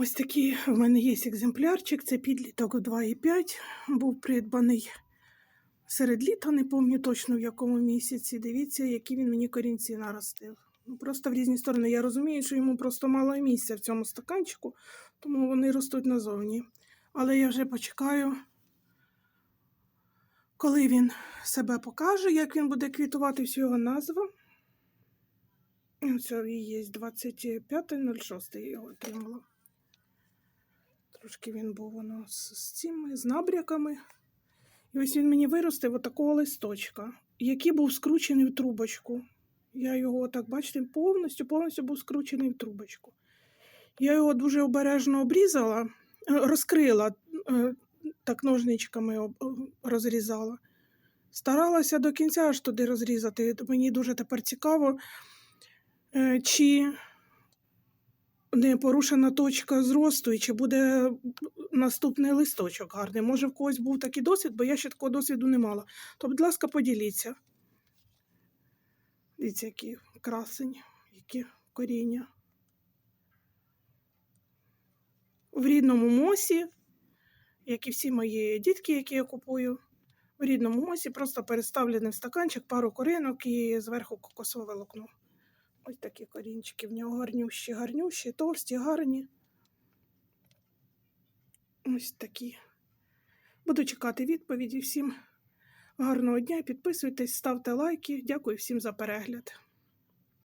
Ось такий в мене є екземплярчик, це підліток 2,5. Був придбаний серед літа, не пам'ятаю точно в якому місяці. Дивіться, які він мені корінці наростив. Ну, просто в різні сторони. Я розумію, що йому просто мало місця в цьому стаканчику, тому вони ростуть назовні. Але я вже почекаю, коли він себе покаже, як він буде квітувати, всю його назва. І є 25.06 я його отримала. Трошки він був нас з цими, з набряками. І ось він мені виростив отакого листочка, який був скручений в трубочку. Я його, так бачите, повністю, повністю був скручений в трубочку. Я його дуже обережно обрізала, е, розкрила, е, так ножничками об- розрізала. Старалася до кінця аж туди розрізати. Мені дуже тепер цікаво, е, чи не порушена точка зросту, і чи буде наступний листочок гарний. Може, в когось був такий досвід, бо я ще такого досвіду не мала. То, будь ласка, поділіться. Дивіться, які красень, які коріння. В рідному мосі, як і всі мої дітки, які я купую, в рідному мосі просто переставлений в стаканчик, пару коринок і зверху кокосове волокно. Ось такі корінчики в нього гарнющі, гарнющі, товсті, гарні. Ось такі. Буду чекати відповіді. Всім гарного дня. Підписуйтесь, ставте лайки. Дякую всім за перегляд.